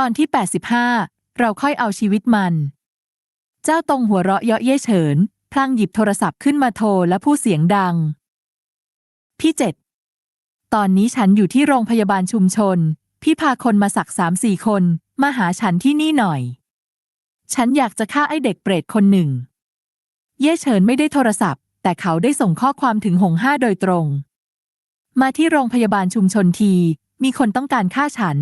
ตอนที่ 85 เราค่อยเอาชีวิตมัน เจ้าตรงหัวเราะเยาะเย่เฉิน พลางหยิบโทรศัพท์ขึ้นมาโทรและพูดเสียงดัง พี่เจ็ด ตอนนี้ฉันอยู่ที่โรงพยาบาลชุมชน พี่พาคนมาสักสามสี่คน มาหาฉันที่นี่หน่อย ฉันอยากจะฆ่าไอ้เด็กเปรตคนหนึ่ง เย่เฉินไม่ได้โทรศัพท์ แต่เขาได้ส่งข้อความถึงหงห้าโดยตรง มาที่โรงพยาบาลชุมชนที มีคนต้องการฆ่าฉัน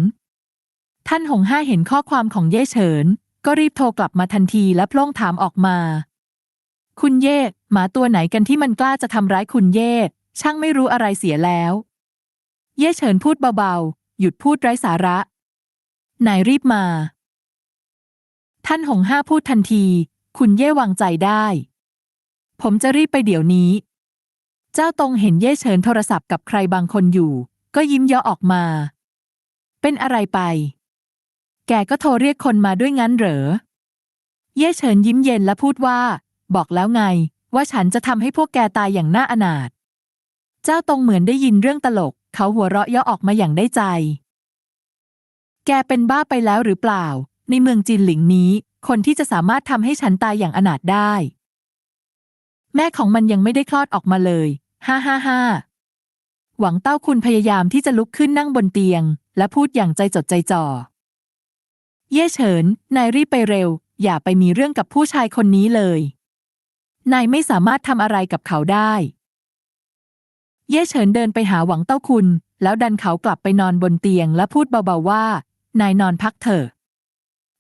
ท่านหงห้าเห็นข้อความของเย่เฉิน ก็รีบโทรกลับมาทันทีและพล่งถามออกมา คุณเย่หมาตัวไหนกันที่มันกล้าจะทำร้ายคุณเย่ช่างไม่รู้อะไรเสียแล้ว เย่เฉินพูดเบาๆ หยุดพูดไร้สาระ นายรีบมา ท่านหงห้าพูดทันที คุณเย่วางใจได้ ผมจะรีบไปเดี๋ยวนี้ เจ้าตรงเห็นเย่เฉินโทรศัพท์กับใครบางคนอยู่ ก็ยิ้มเยาะออกมา เป็นอะไรไป แกก็โทรเรียกคนมาด้วยงั้นเหรอ เย่เฉินยิ้มเย็นและพูดว่า บอกแล้วไง ว่าฉันจะทำให้พวกแกตายอย่างน่าอนาถ เจ้าตรงเหมือนได้ยินเรื่องตลก เขาหัวเราะเยาะออกมาอย่างได้ใจ แกเป็นบ้าไปแล้วหรือเปล่า ในเมืองจินหลิงนี้ คนที่จะสามารถทำให้ฉันตายอย่างอนาถได้ แม่ของมันยังไม่ได้คลอดออกมาเลย ฮ่าฮ่าฮ่าหวังเต้าคุณพยายามที่จะลุกขึ้นนั่งบนเตียง และพูดอย่างใจจดใจจ่อ เย่เฉิน นายรีบไปเร็ว อย่าไปมีเรื่องกับผู้ชายคนนี้เลย นายไม่สามารถทำอะไรกับเขาได้ เย่เฉินเดินไปหาหวังเต้าคุณ แล้วดันเขากลับไปนอนบนเตียงและพูดเบาๆว่า นายนอนพักเถอะ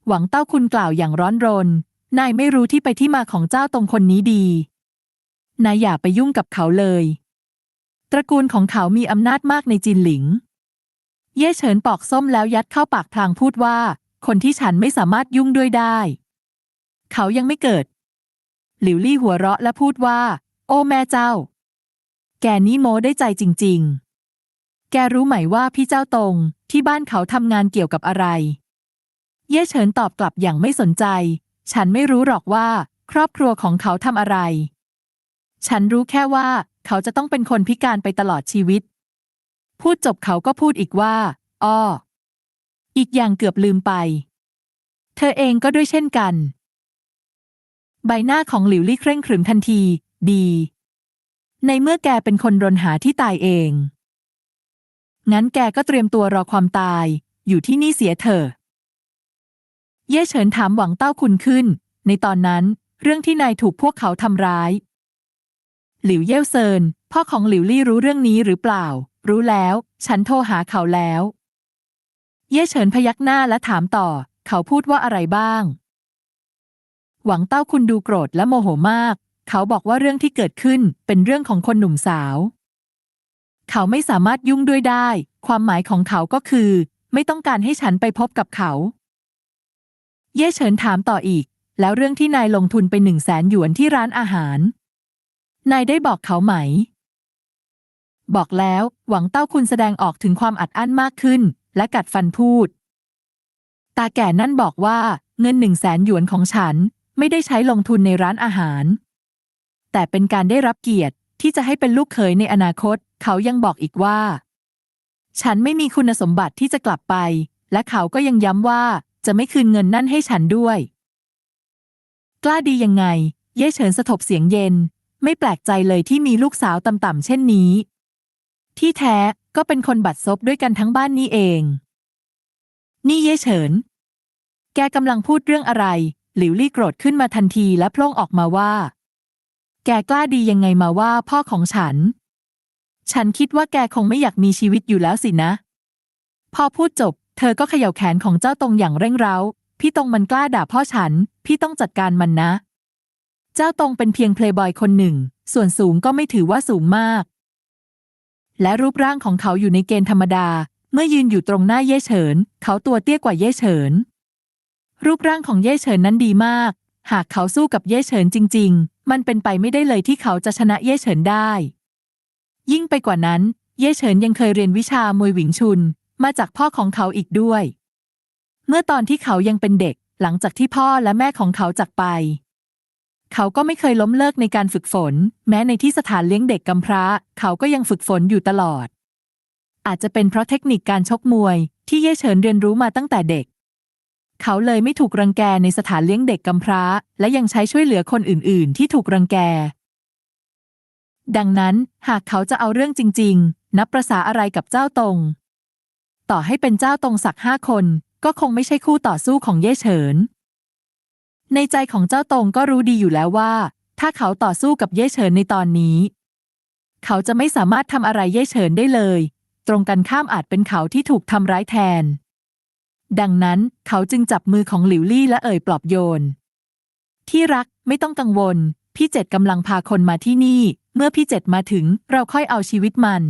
หวังเต้าคุณกล่าวอย่างร้อนรน นายไม่รู้ที่ไปที่มาของเจ้าตรงคนนี้ดี นายอย่าไปยุ่งกับเขาเลย ตระกูลของเขามีอำนาจมากในจินหลิง เย่เฉินปอกส้มแล้วยัดเข้าปากพลางพูดว่า คนที่ฉันไม่สามารถยุ่งด้วยได้ เขายังไม่เกิด หลิวลี่หัวเราะและพูดว่า โอ้แม่เจ้า แกนี่โมได้ใจจริง ๆ แกรู้ไหมว่าพี่เจ้าตรงที่บ้านเขาทำงานเกี่ยวกับอะไร เย่เฉินตอบกลับอย่างไม่สนใจ ฉันไม่รู้หรอกว่า ครอบครัวของเขาทำอะไร ฉันรู้แค่ว่า เขาจะต้องเป็นคนพิการไปตลอดชีวิต พูดจบเขาก็พูดอีกว่า อ้อ อีกอย่างเกือบลืมไป เธอเองก็ด้วยเช่นกัน ใบหน้าของหลิวลี่เคร่งขรึมทันที ดี ในเมื่อแกเป็นคนรนหาที่ตายเอง งั้นแกก็เตรียมตัวรอความตาย อยู่ที่นี่เสียเถอะเย่เฉินถามหวังเต้าคุณขึ้น ในตอนนั้นเรื่องที่นายถูกพวกเขาทำร้าย หลิวเย่เซินพ่อของหลิวลี่รู้เรื่องนี้หรือเปล่า รู้แล้ว ฉันโทรหาเขาแล้ว เย่เฉินพยักหน้าและถามต่อ เขาพูดว่าอะไรบ้าง หวังเต้าคุณดูโกรธและโมโหมาก เขาบอกว่าเรื่องที่เกิดขึ้นเป็นเรื่องของคนหนุ่มสาว เขาไม่สามารถยุ่งด้วยได้ ความหมายของเขาก็คือ ไม่ต้องการให้ฉันไปพบกับเขา เย่เฉินถามต่ออีก แล้วเรื่องที่นายลงทุนไปหนึ่งแสนหยวนที่ร้านอาหาร นายได้บอกเขาไหมบอกแล้ว หวังเต้าคุณแสดงออกถึงความอัดอั้นมากขึ้น และกัดฟันพูด ตาแก่นั่นบอกว่าเงินหนึ่งแสนหยวนของฉันไม่ได้ใช้ลงทุนในร้านอาหาร แต่เป็นการได้รับเกียรติที่จะให้เป็นลูกเขยในอนาคต เขายังบอกอีกว่า ฉันไม่มีคุณสมบัติที่จะกลับไป และเขาก็ยังย้ำว่าจะไม่คืนเงินนั่นให้ฉันด้วย กล้าดียังไง เย่เฉินสะทบเสียงเย็น ไม่แปลกใจเลยที่มีลูกสาวต่ำๆเช่นนี้ ที่แท้ ก็เป็นคนบัดซบด้วยกันทั้งบ้านนี้เอง นี่เย่เฉิน แกกำลังพูดเรื่องอะไร หลิวลี่โกรธขึ้นมาทันทีและพล่งออกมาว่า แกกล้าดียังไงมาว่าพ่อของฉัน ฉันคิดว่าแกคงไม่อยากมีชีวิตอยู่แล้วสินะ พอพูดจบ เธอก็เขย่าแขนของเจ้าตรงอย่างเร่งเร้า พี่ตรงมันกล้าด่าพ่อฉัน พี่ต้องจัดการมันนะ เจ้าตรงเป็นเพียงเพลย์บอยคนหนึ่ง ส่วนสูงก็ไม่ถือว่าสูงมาก และรูปร่างของเขาอยู่ในเกณฑ์ธรรมดา เมื่อยืนอยู่ตรงหน้าเย่เฉิน เขาตัวเตี้ยกว่าเย่เฉิน รูปร่างของเย่เฉินนั้นดีมาก หากเขาสู้กับเย่เฉินจริง ๆ มันเป็นไปไม่ได้เลยที่เขาจะชนะเย่เฉินได้ ยิ่งไปกว่านั้น เย่เฉินยังเคยเรียนวิชามวยหวิงชุน มาจากพ่อของเขาอีกด้วย เมื่อตอนที่เขายังเป็นเด็ก หลังจากที่พ่อและแม่ของเขาจากไป เขาก็ไม่เคยล้มเลิกในการฝึกฝน แม้ในที่สถานเลี้ยงเด็กกำพร้า เขาก็ยังฝึกฝนอยู่ตลอด อาจจะเป็นเพราะเทคนิคการชกมวย ที่เย่เฉินเรียนรู้มาตั้งแต่เด็ก เขาเลยไม่ถูกรังแกในสถานเลี้ยงเด็กกำพร้า และยังใช้ช่วยเหลือคนอื่น ๆ ที่ถูกรังแก ดังนั้นหากเขาจะเอาเรื่องจริง ๆ นับประษาอะไรกับเจ้าตง ต่อให้เป็นเจ้าตงสักห้าคน ก็คงไม่ใช่คู่ต่อสู้ของเย่เฉิน ในใจของเจ้าตงก็รู้ดีอยู่แล้วว่า ถ้าเขาต่อสู้กับเย่เฉินในตอนนี้ เขาจะไม่สามารถทำอะไรเย่เฉินได้เลย ตรงกันข้ามอาจเป็นเขาที่ถูกทำร้ายแทน ดังนั้นเขาจึงจับมือของหลิวลี่และเอ่ยปลอบโยน ที่รักไม่ต้องกังวล พี่เจ็ดกำลังพาคนมาที่นี่ เมื่อพี่เจ็ดมาถึงเราค่อยเอาชีวิตมัน